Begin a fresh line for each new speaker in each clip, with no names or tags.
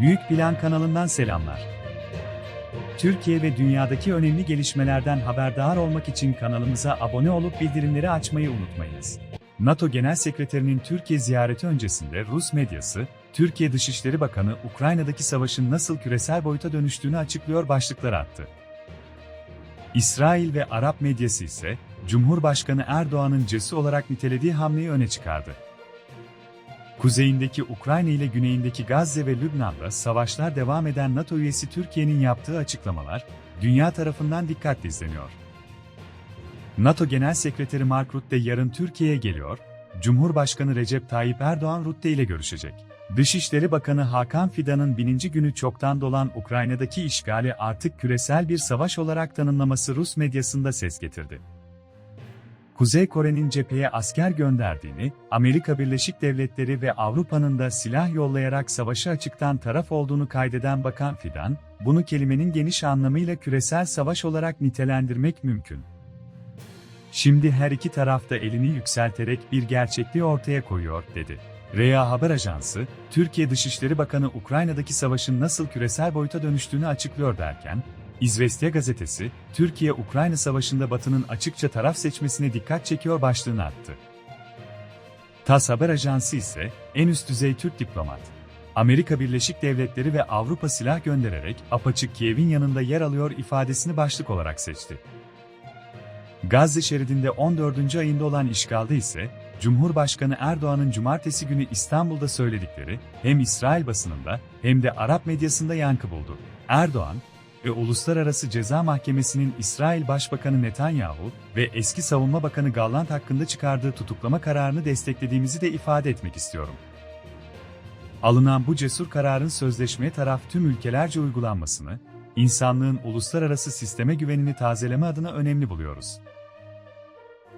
Büyük Plan kanalından selamlar. Türkiye ve dünyadaki önemli gelişmelerden haberdar olmak için kanalımıza abone olup bildirimleri açmayı unutmayınız. NATO Genel Sekreterinin Türkiye ziyareti öncesinde Rus medyası, Türkiye Dışişleri Bakanı Ukrayna'daki savaşın nasıl küresel boyuta dönüştüğünü açıklıyor başlıklar attı. İsrail ve Arap medyası ise, Cumhurbaşkanı Erdoğan'ın cesur olarak nitelediği hamleyi öne çıkardı. Kuzeyindeki Ukrayna ile güneyindeki Gazze ve Lübnan'da savaşlar devam eden NATO üyesi Türkiye'nin yaptığı açıklamalar, dünya tarafından dikkatle izleniyor. NATO Genel Sekreteri Mark Rutte yarın Türkiye'ye geliyor, Cumhurbaşkanı Recep Tayyip Erdoğan Rutte ile görüşecek. Dışişleri Bakanı Hakan Fidan'ın bininci günü çoktan dolan Ukrayna'daki işgali artık küresel bir savaş olarak tanımlaması Rus medyasında ses getirdi. Kuzey Kore'nin cepheye asker gönderdiğini, Amerika Birleşik Devletleri ve Avrupa'nın da silah yollayarak savaşı açıktan taraf olduğunu kaydeden Bakan Fidan, bunu kelimenin geniş anlamıyla küresel savaş olarak nitelendirmek mümkün. Şimdi her iki tarafta elini yükselterek bir gerçekliği ortaya koyuyor, dedi. REA Haber Ajansı, Türkiye Dışişleri Bakanı Ukrayna'daki savaşın nasıl küresel boyuta dönüştüğünü açıklıyor derken, İzvestiya gazetesi, Türkiye-Ukrayna savaşında Batı'nın açıkça taraf seçmesine dikkat çekiyor başlığını attı. TAS Haber Ajansı ise, en üst düzey Türk diplomat. Amerika Birleşik Devletleri ve Avrupa silah göndererek apaçık Kiev'in yanında yer alıyor ifadesini başlık olarak seçti. Gazze şeridinde 14. ayında olan işgalde ise, Cumhurbaşkanı Erdoğan'ın cumartesi günü İstanbul'da söyledikleri hem İsrail basınında hem de Arap medyasında yankı buldu. Erdoğan ve Uluslararası Ceza Mahkemesi'nin İsrail Başbakanı Netanyahu ve eski Savunma Bakanı Gallant hakkında çıkardığı tutuklama kararını desteklediğimizi de ifade etmek istiyorum. Alınan bu cesur kararın sözleşmeye taraf tüm ülkelerce uygulanmasını, insanlığın uluslararası sisteme güvenini tazeleme adına önemli buluyoruz.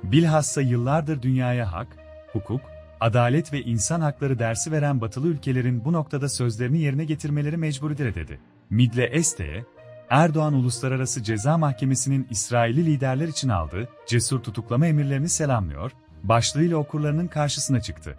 Bilhassa yıllardır dünyaya hak, hukuk, adalet ve insan hakları dersi veren batılı ülkelerin bu noktada sözlerini yerine getirmeleri mecburidir dedi. Midle Este'ye, Erdoğan Uluslararası Ceza Mahkemesi'nin İsrailli liderler için aldığı cesur tutuklama emirlerini selamlıyor, başlığıyla okurlarının karşısına çıktı.